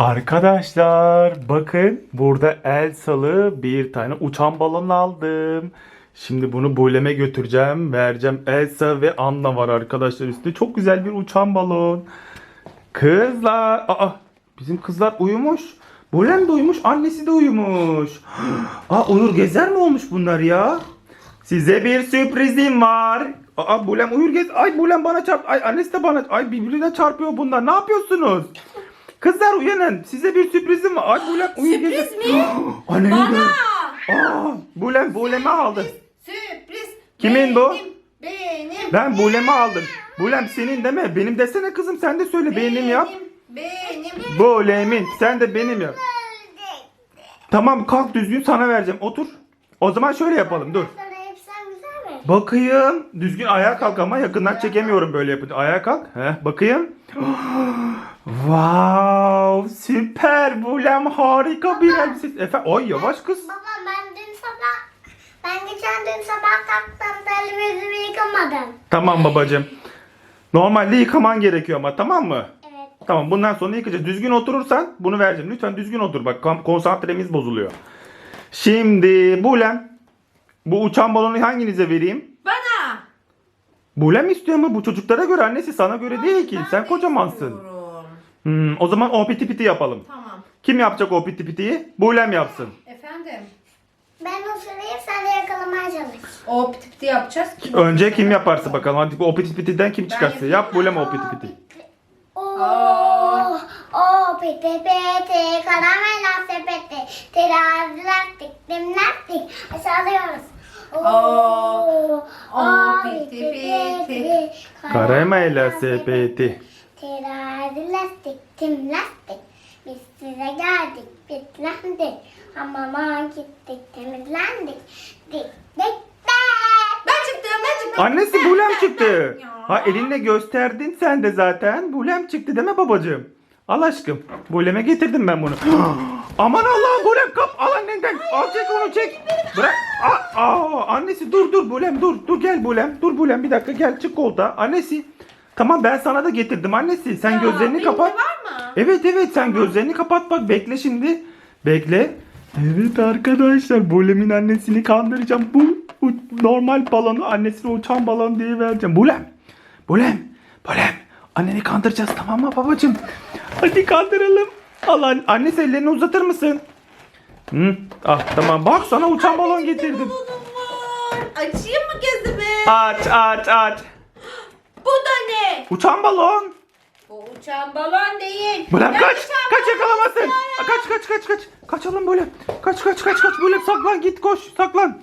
Arkadaşlar bakın burada Elsa'lı bir tane uçan balon aldım. Şimdi bunu Bulem'e götüreceğim. Vereceğim. Elsa ve Anna var arkadaşlar üstünde. Çok güzel bir uçan balon. Kızlar. Aa, bizim kızlar uyumuş. Bulem de uyumuş. Annesi de uyumuş. Aa, Uyur Gezer mi olmuş bunlar ya? Size bir sürprizim var. Aa Bulem uyur gez. Ay Bulem bana çarp. Ay annesi de bana. Ay birbirine çarpıyor bunlar. Ne yapıyorsunuz? Kızlar uyanın. Size bir sürprizim var. Ay Bulem gezer. Sürpriz mi? Anne Bana. Aa Bulem Bulem'i aldı. Sürpriz. Kimin bu? Benim. Benim. Ben Bulem'i aldım. Bulem senin deme. Benim desene kızım sen de söyle benim yap. Benim. Bulem'in. Sen de benim yap. Tamam kalk düzgün sana vereceğim. Otur. O zaman şöyle yapalım dur. Sana hepsen güzel mi? Bakayım. Düzgün ayağa kalk ama yakından çekemiyorum böyle yapınca. Ayağa kalk. Heh, bakayım. Wow, süper Bulem harika bir elbise. Efe, oy yavaş kız. Baba ben dün sabah ben geçen dün sabah kalktım televizyonumu yıkamadım. Tamam babacığım. Normalde yıkaman gerekiyor ama tamam mı? Evet. Tamam bundan sonra yıkayacağız. Düzgün oturursan bunu vereceğim. Lütfen düzgün otur bak kon- konsantremiz bozuluyor. Şimdi Bulem bu uçan balonu hanginize vereyim? Bana. Bulem istiyor mu? Bu çocuklara göre annesi sana göre değil ki. Sen de kocamansın. istiyorum. Hmm, o zaman o piti piti yapalım. Tamam. Kim yapacak o piti pitiyi? Bulem yapsın. Efendim. Ben oturayım sen de yakalamaya çalış. O piti piti yapacağız. Kim Önce kim yaparsa bakalım. Hadi o piti pitiden kim çıkarsa. yapayım Yap mı? Bulem o piti piti. Oo, o piti piti, karamela sepeti, terazi lastik, dim lastik, aşağılıyoruz. Oo, o piti piti, Karamela sepeti. Terazi lastik, tim lastik. Biz size geldik, bitlendik. Hamama gittik, temizlendik. Dik dik dik. Ben çıktım ben çıktım. Annesi Bulem çıktı. Ha elinle gösterdin sen de zaten. Bulem çıktı değil mi babacığım? Al aşkım. Bulem'e getirdim ben bunu. Aman Allah'ım Bulem kap. Al annenden. Al çek onu çek. Bırak. Aa, aa, annesi dur dur Bulem dur. Dur gel Bulem. Dur Bulem bir dakika gel çık koltuğa. Annesi. Tamam ben sana da getirdim annesi. Sen Ya, gözlerini kapat. Evet evet sen gözlerini kapat bak bekle şimdi. Bekle. Evet arkadaşlar Bulem'in annesini kandıracağım. Bu normal balonu annesine uçan balon diye vereceğim. Bulem. Bulem. Bulem. Anneni kandıracağız tamam mı babacığım? Hadi kandıralım. Allah an- annesi ellerini uzatır mısın? Hı, ah tamam bak sana uçan balon getirdim. Açayım mı gözümü? Aç aç aç. Bu da ne? Uçan balon. Bu uçan balon değil. Ben kaç. Kaç istiyorum. Kaç kaç kaç kaç. Kaçalım böyle. Kaç kaç kaç kaç böyle saklan git koş saklan.